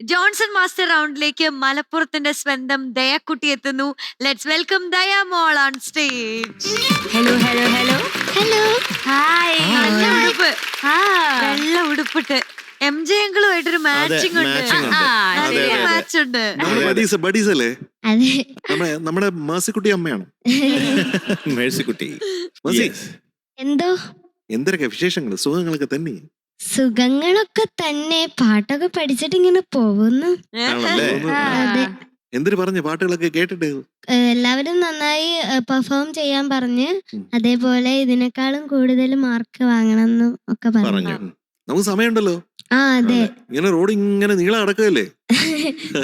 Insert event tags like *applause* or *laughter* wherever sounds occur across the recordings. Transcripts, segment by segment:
Johnson master റൗണ്ടിലേക്ക് മലപ്പുറത്തിന്റെ സ്വന്തം ദയക്കുട്ടി എത്തുന്നു. Let's welcome Daya mall on stage hello hello hello hello hi നല്ല ഉടുപ്പ്. ആ. വെള്ള ഉടുപ്പിട്ട്. എം ജെ അങ്കിളുമായിട്ടൊരു മാച്ചിങ് ഉണ്ട്. മാച്ച് ഉണ്ട്. നമ്മുടെ ബഡീസ് ബഡീസ് അല്ലേ? അതെ. നമ്മുടെ നമ്മുടെ മേഴ്സിക്കുട്ടി അമ്മയാണ്. *laughs* മേഴ്സിക്കുട്ടി. *laughs* മേഴ്സി. എന്തോ? എന്തൊക്കെ വിശേഷങ്ങൾ സുഖങ്ങളൊക്കെ തന്നെ? സുഖങ്ങളൊക്കെ തന്നെ പാട്ടൊക്കെ പഠിച്ചിട്ട് ഇങ്ങനെ പോകുന്നു. ആണല്ലേ? അതെ. എന്തിനു പറഞ്ഞു പാട്ടുകളൊക്കെ കേട്ടിട്ട്? എല്ലാവരും നന്നായി പെർഫോം ചെയ്യാൻ പറഞ്ഞ് അതേപോലെ ഇതിനേക്കാളും കൂടുതൽ മാർക്ക് വാങ്ങണം എന്നും ഒക്കെ പറഞ്ഞു. പറഞ്ഞു. നമുക്ക് സമയമുണ്ടല്ലോ. ആ അതെ. ഇങ്ങനെ റോഡ് ഇങ്ങനെ നീളം അടക്കല്ലേ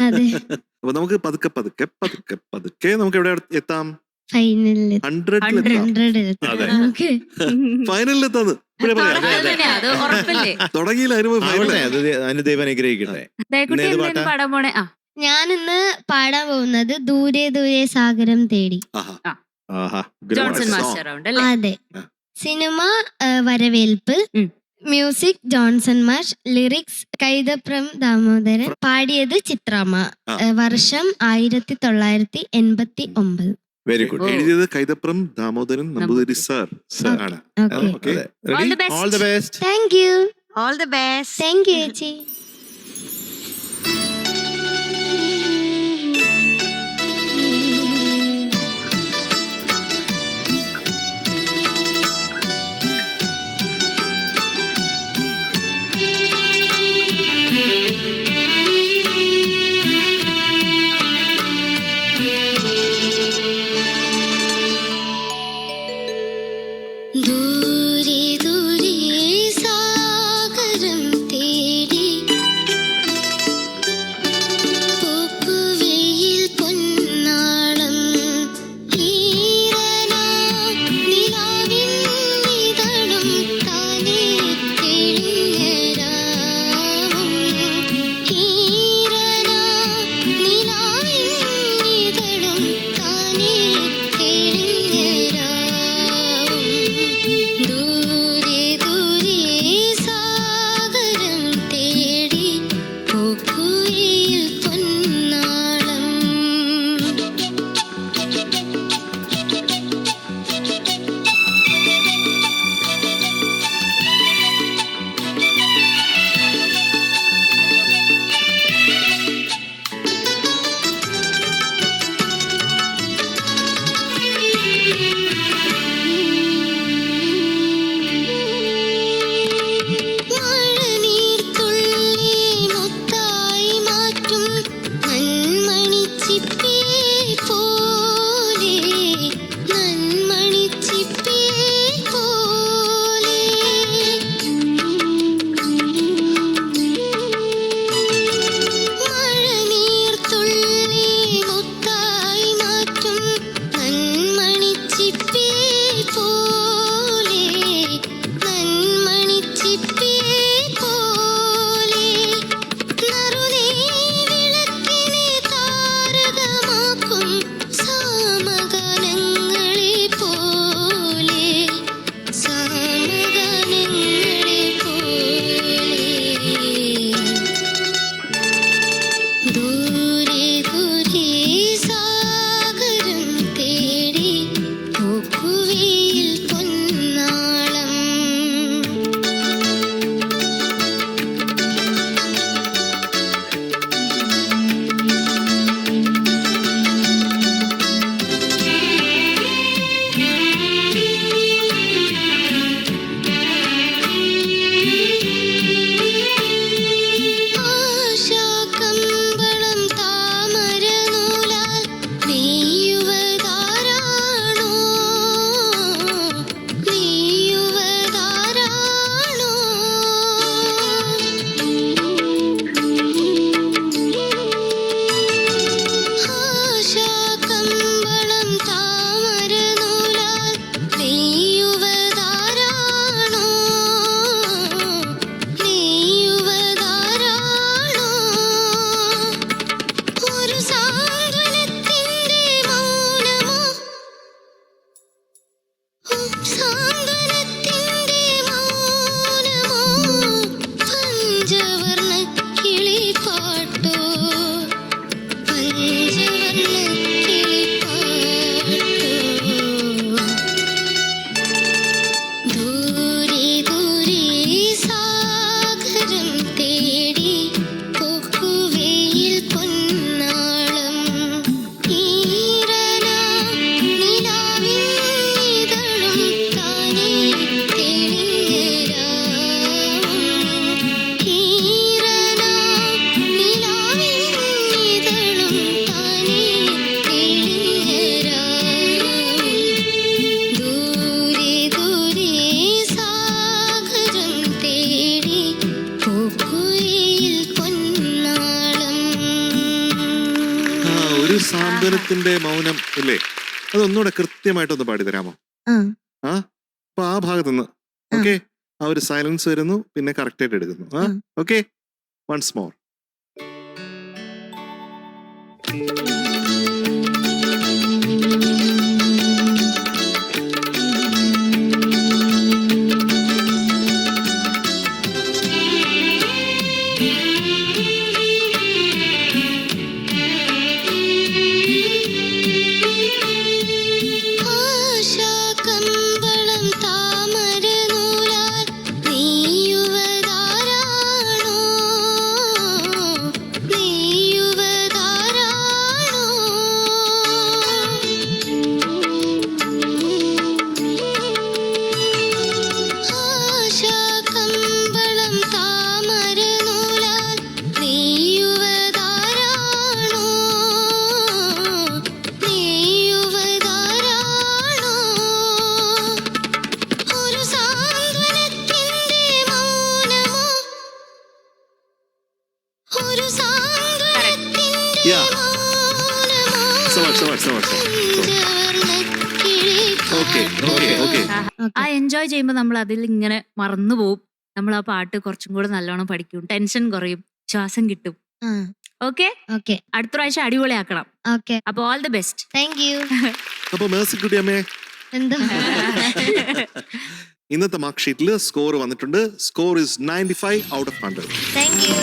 അതെ. *laughs* അപ്പൊ നമുക്ക് പതുക്കെ പതുക്കെ പതുക്കെ പതുക്കെ നമുക്ക് എവിടെ എത്താം? ഫൈനലിൽ ഹൺഡ്രഡിൽ എത്താം. ഹൺഡ്രഡ് അതെ. നമുക്ക് *laughs* ഫൈനലിൽ *laughs* തുടങ്ങിയില്ല അനുഗ്രഹിക്കട്ടെ. എന്തേലും പാട്ടാ? പാടാൻ പോണേ? ആ. ഞാൻ ഇന്ന് പാടാൻ പോകുന്നത് ദൂരെ ദൂരെ സാഗരം തേടി. ആഹാ. ആഹാ. ജോൺസൺ song. മാസ്റ്റർ അല്ലേ അതെ. സിനിമ വരവേൽപ്പ് മ്യൂസിക് ജോൺസൺ മാഷ് ലിറിക്സ് കൈതപ്രം ദാമോദരൻ പാടിയത് ചിത്രാമ്മ. വർഷം ആയിരത്തി തൊള്ളായിരത്തി എൺപത്തി ഒമ്പത്. വെരി ഗുഡ് ഓ. എഴുതിയത് കൈതപ്രം ദാമോദരൻ നമ്പൂതിരി സാർ. Sir. ആണ്. Okay okay All the best. All the best thank you all the best thank you ചേച്ചി സാന്ത്വനത്തിന്റെ മൗനം ഇല്ലേ? അതൊന്നുകൂടെ കൃത്യമായിട്ടൊന്ന് പാടി തരാമോ? ആ. ആ? അപ്പൊ ആ ഭാഗത്ത് നിന്ന് ഓക്കെ? ആ ഒരു സൈലൻസ് വരുന്നു പിന്നെ കറക്റ്റ് ആയിട്ട് എടുക്കുന്നു ആ. ഓക്കെ? Once more. സവാ സവാ സവാ ഓക്കെ ഓക്കെ ഓക്കെ. ആ എൻജോയ് ചെയ്യുമ്പോൾ നമ്മൾ അതിൽ ഇങ്ങനെ മറന്നു പോവും. നമ്മൾ ആ പാട്ട് കുറച്ചും കൂടെ നല്ലോണം പഠിക്കും. ടെൻഷൻ കുറയും. ശ്വാസം കിട്ടും. ഓക്കെ? ഓക്കെ. അടുത്ത പ്രാവശ്യം അടിപൊളിയാക്കണം. ഓക്കെ. അപ്പൊ all the best thank you അപ്പൊ മേഴ്സിക്കുട്ടി അമ്മേ. എന്താ. ഇന്നത്തെ മാർക്ക് ഷീറ്റിൽ സ്കോർ വന്നിട്ടുണ്ട്. Score is ninety five out of hundred thank you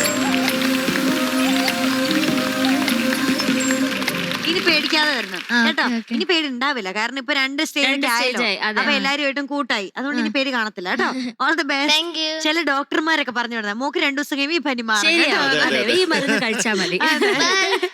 ഇനി പേടിക്കാതെ വരണം. കേട്ടോ. ഇനി പേടി ഉണ്ടാവില്ല കാരണം ഇപ്പൊ രണ്ട് സ്റ്റേജ് ആയല്ലോ. അപ്പൊ എല്ലാരുമായിട്ടും കൂട്ടായി. അതുകൊണ്ട് ഇനി പേടി കാണത്തില്ല കേട്ടോ? ഓൾ ദി ബെസ്റ്റ് ചില ഡോക്ടർമാരൊക്കെ പറഞ്ഞു വിടുന്നത്. മൂക്ക് രണ്ടു ദിവസം കഴിയുമ്പോൾ ഈ പനി മാറും. ഈ മരുന്ന് കഴിച്ചാൽ മതി. ബൈ